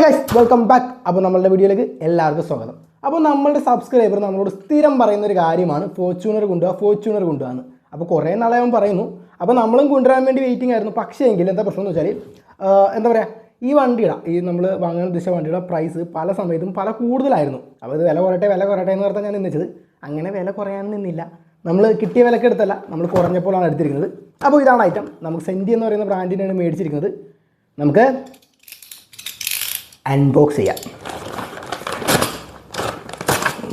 Hi guys welcome back അപ്പോൾ നമ്മളുടെ വീഡിയോയിലേക്ക് എല്ലാവർക്കും സ്വാഗതം. അപ്പോൾ നമ്മളുടെ സബ്സ്ക്രൈബർ നമ്മളോട് സ്ഥിരം പറയുന്ന ഒരു കാര്യമാണ് ഫോർച്യൂണർ കൊണ്ടുപോകുക ഫോർച്യൂണർ കൊണ്ടുപോകാന്ന് അപ്പോൾ കുറേ നാളെ അവൻ പറയുന്നു. അപ്പോൾ നമ്മളും കൊണ്ടുവരാൻ വേണ്ടി വെയിറ്റിംഗ് ആയിരുന്നു. പക്ഷേ എങ്കിൽ എന്താ പ്രശ്നം എന്ന് വെച്ചാൽ എന്താ പറയുക ഈ വണ്ടിയുടെ ഈ നമ്മൾ വാങ്ങാൻ ഉദ്ദേശിച്ച വണ്ടിയുടെ പ്രൈസ് പല സമയത്തും പല കൂടുതലായിരുന്നു. അപ്പോൾ ഇത് വില കുറയട്ടെ വില കുറയട്ടെ എന്ന് പറഞ്ഞാൽ ഞാൻ നിന്നിച്ചത് അങ്ങനെ വില കുറയാൻ നിന്നില്ല. നമ്മൾ കിട്ടിയ വിലക്ക് എടുത്തല്ല നമ്മൾ കുറഞ്ഞപ്പോഴാണ് എടുത്തിരിക്കുന്നത്. അപ്പോൾ ഇതാണ് ഐറ്റം നമുക്ക് സെന്റി എന്ന് പറയുന്ന ബ്രാൻഡിനാണ് മേടിച്ചിരിക്കുന്നത്. നമുക്ക് അൺബോക്സ് ചെയ്യാം.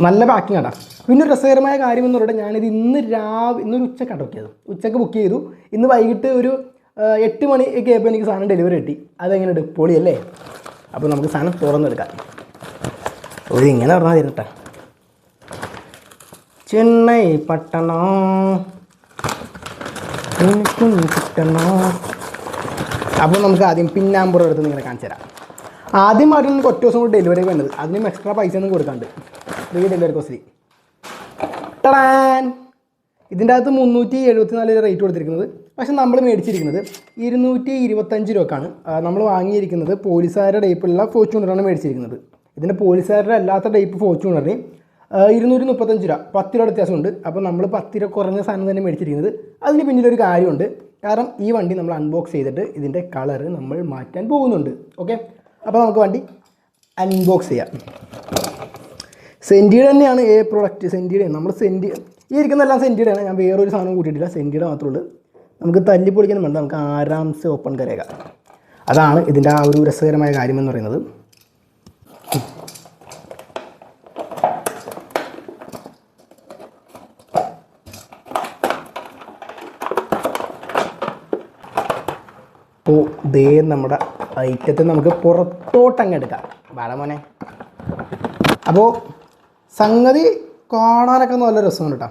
നല്ല പാക്കിംഗ് ആണ് പിന്നെ ഒരു രസകരമായ കാര്യം എന്ന് പറഞ്ഞാൽ ഞാനിത് ഇന്ന് രാവിലെ ഇന്നൊരു ഉച്ചക്കാണ് ബുക്ക് ചെയ്തത്. ഉച്ചയ്ക്ക് ബുക്ക് ചെയ്തു. ഇന്ന് വൈകിട്ട് ഒരു എട്ട് എട്ട് മണിയൊക്കെ ആയപ്പോൾ എനിക്ക് സാധനം ഡെലിവറി കിട്ടി. അതെങ്ങനെയുണ്ട് പൊളിയല്ലേ അപ്പോൾ നമുക്ക് സാധനം തുറന്നെടുക്കാം. ഒരു ഇങ്ങനെ പറഞ്ഞാൽ തരട്ടെ ചെന്നൈ പട്ടണോ? എനിക്കും അപ്പോൾ നമുക്ക് ആദ്യം പിന്നാമ്പുറം എടുത്ത് നിങ്ങളെ കാണിച്ചു തരാം ആദ്യമായിട്ട് നമുക്ക് ഒറ്റ ദിവസം കൂടി ഡെലിവറി വേണ്ടത് അതിനും എക്സ്ട്രാ പൈസ ഒന്നും കൊടുക്കാണ്ട് ഫ്രീ ഡെലിവറി കോസ്റ്റ് ടടാൻ ഇതിന്റെ അകത്ത് മുന്നൂറ്റി എഴുപത്തി നാല് റേറ്റ് കൊടുത്തിരിക്കുന്നത്. പക്ഷെ നമ്മൾ മേടിച്ചിരിക്കുന്നത് ഇരുന്നൂറ്റി ഇരുപത്തഞ്ച് രൂപക്കാണ്. നമ്മൾ വാങ്ങിയിരിക്കുന്നത് പോലീസുകാരുടെ ടൈപ്പുള്ള ഫോർച്യൂണറാണ് മേടിച്ചിരിക്കുന്നത്. ഇതിന്റെ പോലീസുകാരുടെ അല്ലാത്ത ടൈപ്പ് ഫോർച്യൂണറിന് ഇരുന്നൂറ്റി മുപ്പത്തഞ്ച് രൂപ. പത്ത് രൂപ വ്യത്യാസമുണ്ട്. അപ്പോൾ നമ്മൾ പത്ത് രൂപ കുറഞ്ഞ സാധനം തന്നെ മേടിച്ചിരിക്കുന്നത്. അതിന് പിന്നിലൊരു കാര്യമുണ്ട്. കാരണം ഈ വണ്ടി നമ്മൾ അൺബോക്സ് ചെയ്തിട്ട് ഇതിന്റെ കളറ് നമ്മൾ മാറ്റാൻ പോകുന്നുണ്ട്. ഓക്കെ അപ്പോൾ നമുക്ക് വണ്ടി അൺബോക്സ് ചെയ്യാം. സെന്റിയുടെ തന്നെയാണ് ഏ പ്രൊഡക്റ്റ് സെന്റിയുടെ നമ്മൾ സെന്റി ഈ ഇരിക്കുന്നതെല്ലാം സെന്റിയുടെയാണ് ഞാൻ വേറൊരു സാധനം കൂട്ടിയിട്ടില്ല. സെന്റിയുടെ മാത്രമേ ഉള്ളൂ. നമുക്ക് തല്ലി പൊളിക്കാൻ വേണ്ട. നമുക്ക് ആരാംസ് ഓപ്പൺ കരയുക അതാണ് ഇതിന്റെ ആ ഒരു രസകരമായ കാര്യം എന്ന് പറയുന്നത്. അപ്പോൾ ദേ നമ്മുടെ ഐറ്റത്തെ നമുക്ക് പുറത്തോട്ടങ്ങ് എടുക്കാം വേണമോനെ മോനെ. അപ്പോൾ സംഗതി കാണാനൊക്കെ നല്ല രസമാണ് കേട്ടോ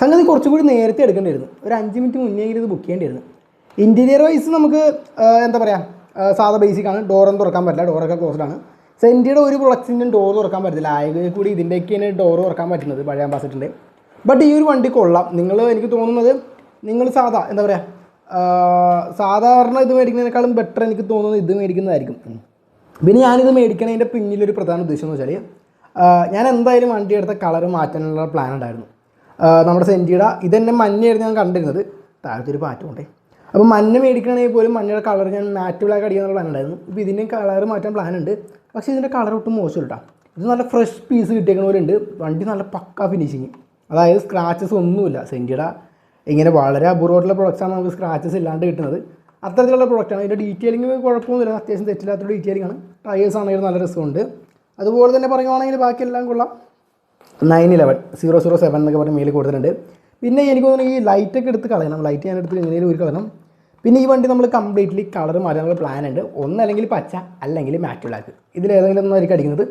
സംഗതി കുറച്ചുകൂടി നേരത്തെ എടുക്കേണ്ടിയിരുന്നു. ഒരു അഞ്ച് മിനിറ്റ് മുന്നേ ഇത് ബുക്ക് ചെയ്യേണ്ടിയിരുന്നു. ഇന്റീരിയർ വൈസ് നമുക്ക് എന്താ പറയുക സാധാ ബേസിക്കാണ് ഡോറൊന്നും തുറക്കാൻ പറ്റില്ല. ഡോറൊക്കെ ക്ലോസ്ഡ് ആണ്. സെന്റിയുടെ ഒരു പ്രൊഡക്റ്റിന്റെയും ഡോർ തുറക്കാൻ പറ്റില്ല. ആയതിൽ കൂടി ഇതിന്റെയൊക്കെയാണ് ഡോർ തുറക്കാൻ പറ്റുന്നത് പഴയ അംബാസിഡറിന്റെ ബട്ട് ഈ ഒരു വണ്ടി കൊള്ളാം. നിങ്ങൾ എനിക്ക് തോന്നുന്നത് നിങ്ങൾ സാധാ എന്താ പറയുക സാധാരണ ഇത് മേടിക്കുന്നതിനേക്കാളും ബെറ്റർ എനിക്ക് തോന്നുന്നത് ഇത് മേടിക്കുന്നതായിരിക്കും. പിന്നെ ഞാനിത് മേടിക്കണതിന്റെ പിന്നിലൊരു പ്രധാന ഉദ്ദേശം എന്ന് വെച്ചാൽ ഞാൻ എന്തായാലും വണ്ടി എടുത്ത കളർ മാറ്റാനുള്ള പ്ലാൻ ഉണ്ടായിരുന്നു. നമ്മുടെ സെന്റിയുടെ ഇതെന്നെ മഞ്ഞയായിരുന്നു ഞാൻ കണ്ടിരുന്നത്. താഴത്തൊരു ഒരു പാറ്റുകൊണ്ടേ അപ്പോൾ മഞ്ഞ മേടിക്കണമെങ്കിൽ പോലും മഞ്ഞയുടെ കളർ ഞാൻ മാറ്റ് ബ്ലാക്ക് അടിക്കാനുള്ള പ്ലാൻ ഉണ്ടായിരുന്നു. ഇപ്പോൾ ഇതിന്റെ കളർ മാറ്റാൻ പ്ലാൻ ഉണ്ട്. പക്ഷേ ഇതിന്റെ കളർ ഒട്ടും മോശം കേട്ടോ ഇത് നല്ല ഫ്രഷ് പീസ് കിട്ടിയേക്കണ പോലെ ഉണ്ട്. വണ്ടി നല്ല പക്ക ഫിനിഷിങ് അതായത് സ്ക്രാച്ചസ് ഒന്നുമില്ല. സെന്റിയുടെ ഇങ്ങനെ വളരെ അപൂർവമായിട്ടുള്ള പ്രൊഡക്റ്റ്സാണ് നമുക്ക് സ്ക്രാച്ചസ് ഇല്ലാണ്ട് കിട്ടുന്നത്. അത്തരത്തിലുള്ള പ്രൊഡക്റ്റാണ് ഇതിന്റെ ഡീറ്റെയിലിംഗ് കുഴപ്പമൊന്നുമില്ല. അത്യാവശ്യം തെറ്റില്ലാത്തൊരു ഡീറ്റെയിലിംഗ് ആണ്. ടയേഴ്സ് ആണെങ്കിലും നല്ല രസമുണ്ട്. അതുപോലെ തന്നെ പറയുവാണെങ്കിൽ ബാക്കിയെല്ലാം കൊള്ളാം. Nine eleven zero zero seven എന്നൊക്കെ പറഞ്ഞ് മേലിൽ കൊടുത്തിട്ടുണ്ട്. പിന്നെ എനിക്ക് തോന്നുന്നു ഈ ലൈറ്റൊക്കെ എടുത്ത് കളയണം. ലൈറ്റ് ഞാൻ എടുത്ത് എങ്ങനെയും ഒരു കളയണം. പിന്നെ ഈ വണ്ടി നമ്മൾ കംപ്ലീറ്റ്ലി കളർ മാറ്റാനുള്ള പ്ലാൻ ഉണ്ട്. ഒന്നല്ലെങ്കിൽ പച്ച അല്ലെങ്കിൽ മാറ്റ് ബ്ലാക്ക് ഇതിലേതെങ്കിലും ഒന്നായിരിക്കും അടിക്കുന്നത്.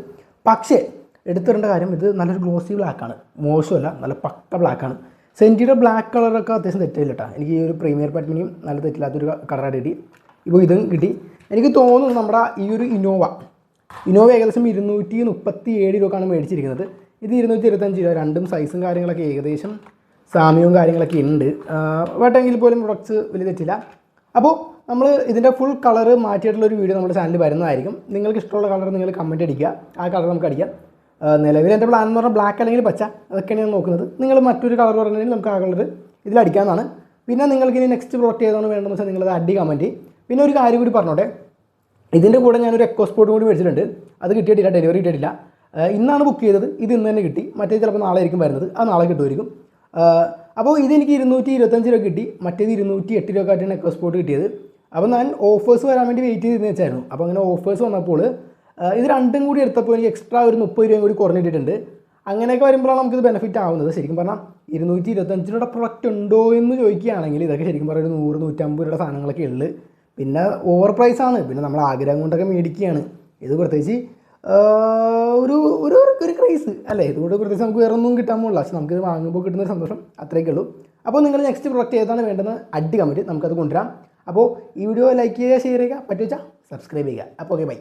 പക്ഷേ എടുത്തിടേണ്ട കാര്യം ഇത് നല്ലൊരു ഗ്ലോസി ബ്ലാക്കാണ് മോശമല്ല നല്ല പക്ക ബ്ലാക്കാണ് സെന്റിയുടെ ബ്ലാക്ക് കളറൊക്കെ അത്യാവശ്യം തെറ്റില്ല കേട്ടോ എനിക്ക് ഈ ഒരു പ്രീമിയർ പറ്റിനിയും നല്ല തെറ്റില്ലാത്തൊരു കളറായിട്ട് കിട്ടി. ഇപ്പോൾ ഇതും കിട്ടി. എനിക്ക് തോന്നുന്നു നമ്മുടെ ഈ ഒരു ഇന്നോവ ഇന്നോവ ഏകദേശം ഇരുന്നൂറ്റി മുപ്പത്തി ഏഴ് രൂപക്കാണ് മേടിച്ചിരിക്കുന്നത്. ഇത് ഇരുന്നൂറ്റി ഇരുപത്തഞ്ച് രൂപ. രണ്ടും സൈസും കാര്യങ്ങളൊക്കെ ഏകദേശം സാമ്യവും കാര്യങ്ങളൊക്കെ ഉണ്ട് വേട്ടെങ്കിൽ പോലും പ്രൊഡക്ട്സ് വലിയ തെറ്റില്ല. അപ്പോൾ നമ്മൾ ഇതിന്റെ ഫുൾ കളർ മാറ്റിയിട്ടുള്ള ഒരു വീഡിയോ നമ്മുടെ ചാനലിൽ വരുന്നതായിരിക്കും. നിങ്ങൾക്ക് ഇഷ്ടമുള്ള കളർ നിങ്ങൾ കമന്റ് അടിക്കുക. ആ കളർ നമുക്ക് അടിക്കാം. നിലവിൽ എന്റെ പ്ലാൻ എന്ന് പറഞ്ഞാൽ ബ്ലാക്ക് അല്ലെങ്കിൽ പച്ച അതൊക്കെയാണ് ഞാൻ നോക്കുന്നത്. നിങ്ങൾ മറ്റൊരു കളർ പറഞ്ഞാൽ നമുക്ക് ആ കളർ ഇതിൽ അടിക്കാവുന്നതാണ്. പിന്നെ നിങ്ങൾക്ക് ഇനി നെക്സ്റ്റ് പ്രൊഡക്റ്റ് ഏതാണ് വേണ്ടതെന്ന് വെച്ചാൽ നിങ്ങളത് അടി കമന്റ് പിന്നെ ഒരു കാര്യം കൂടി പറഞ്ഞോട്ടെ. ഇതിന്റെ കൂടെ ഞാനൊരു സ്പോട്ട് കൂടി മേടിച്ചിട്ടുണ്ട്. അത് കിട്ടിയിട്ടില്ല ഡെലിവറി കിട്ടിയിട്ടില്ല. ഇന്നാണ് ബുക്ക് ചെയ്തത്. ഇത് ഇന്ന് തന്നെ കിട്ടി. മറ്റേത് ചിലപ്പോൾ നാളെ ആയിരിക്കും വരുന്നത്. അത് നാളെ കിട്ടുമായിരിക്കും. അപ്പോൾ ഇതെനിക്ക് ഇരുന്നൂറ്റി ഇരുപത്തഞ്ച് രൂപ കിട്ടി. മറ്റേത് ഇരുന്നൂറ്റി എട്ട് രൂപ കാട്ടിയാണ് എക്കോ സ്പോട്ട് കിട്ടിയത്. അപ്പോൾ ഞാൻ ഓഫേഴ്സ് വരാൻ വേണ്ടി വെയിറ്റ് ചെയ്തിരുന്നു വെച്ചായിരുന്നു അപ്പോൾ അങ്ങനെ ഓഫേഴ്സ് വന്നപ്പോൾ ഇത് രണ്ടും കൂടി എടുത്തപ്പോൾ എനിക്ക് എക്സ്ട്രാ ഒരു മുപ്പത് രൂപയും കൂടി കുറഞ്ഞിട്ടുണ്ട് അങ്ങനെയൊക്കെ വരുമ്പോഴാണ് നമുക്കിത് ബെനിഫിറ്റ് ആവുന്നത്. ശരിക്കും പറഞ്ഞാൽ ഇരുന്നൂറ്റി ഇരുപത്തഞ്ച് രൂപയുടെ പ്രൊഡക്റ്റ് ഉണ്ടോ എന്ന് ചോദിക്കുകയാണെങ്കിൽ ഇതൊക്കെ ശരിക്കും പറഞ്ഞാൽ ഒരു നൂറ് നൂറ്റമ്പത് രൂപയുടെ സാധനങ്ങളൊക്കെ ഉള്ളു. പിന്നെ ഓവർ പ്രൈസ് ആണ്. പിന്നെ നമ്മൾ ആഗ്രഹം കൊണ്ടൊക്കെ മേടിക്കുകയാണ്. ഇത് പ്രത്യേകിച്ച് ഒരു ഒരു ഒരു ക്രൈസ് അല്ലേ? ഇതുകൊണ്ട് പ്രത്യേകിച്ച് നമുക്ക് വേറെ ഒന്നും കിട്ടാൻ പോകില്ല പക്ഷെ നമുക്ക് വാങ്ങുമ്പോൾ കിട്ടുന്ന ഒരു സന്തോഷം അത്രയൊക്കെ ഉള്ളൂ. അപ്പോൾ നിങ്ങൾ നെക്സ്റ്റ് പ്രൊഡക്റ്റ് ഏതാണ് വേണ്ടതെന്ന് അടി കമന്റ് നമുക്കത് കൊണ്ടുവരാം. അപ്പോൾ ഈ വീഡിയോ ലൈക്ക് ചെയ്യുക ഷെയർ ചെയ്യുക പറ്റുവെച്ചാൽ സബ്സ്ക്രൈബ് ചെയ്യുക. അപ്പോൾ ഓക്കെ ബൈ